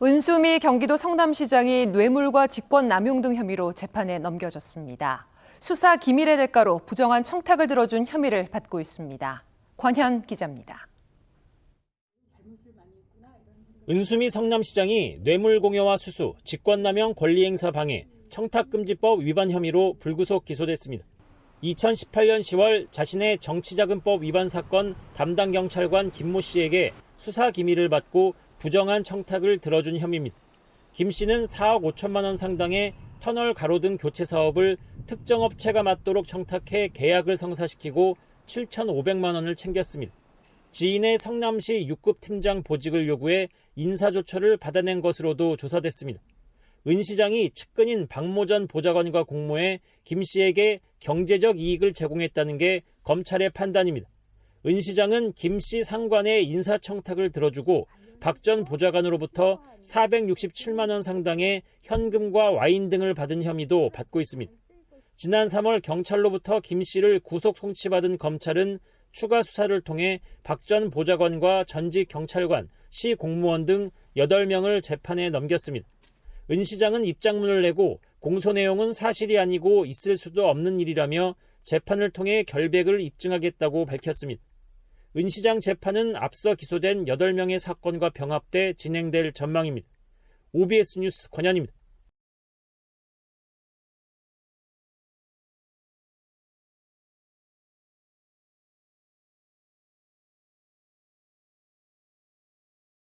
은수미 경기도 성남시장이 뇌물과 직권 남용 등 혐의로 재판에 넘겨졌습니다. 수사 기밀의 대가로 부정한 청탁을 들어준 혐의를 받고 있습니다. 권현 기자입니다. 은수미 성남시장이 뇌물공여와 수수, 직권남용 권리행사 방해, 청탁금지법 위반 혐의로 불구속 기소됐습니다. 2018년 10월 자신의 정치자금법 위반 사건 담당 경찰관 김모 씨에게 수사 기밀을 받고 부정한 청탁을 들어준 혐의입니다. 김 씨는 4억 5천만 원 상당의 터널 가로등 교체 사업을 특정 업체가 맡도록 청탁해 계약을 성사시키고 7,500만 원을 챙겼습니다. 지인의 성남시 6급 팀장 보직을 요구해 인사조처를 받아낸 것으로도 조사됐습니다. 은 시장이 측근인 박모 전 보좌관과 공모해 김 씨에게 경제적 이익을 제공했다는 게 검찰의 판단입니다. 은 시장은 김 씨 상관의 인사청탁을 들어주고 박 전 보좌관으로부터 467만 원 상당의 현금과 와인 등을 받은 혐의도 받고 있습니다. 지난 3월 경찰로부터 김 씨를 구속 송치받은 검찰은 추가 수사를 통해 박 전 보좌관과 전직 경찰관, 시 공무원 등 8명을 재판에 넘겼습니다. 은 시장은 입장문을 내고 공소 내용은 사실이 아니고 있을 수도 없는 일이라며 재판을 통해 결백을 입증하겠다고 밝혔습니다. 은 시장 재판은 앞서 기소된 8명의 사건과 병합돼 진행될 전망입니다. OBS 뉴스 권현입니다.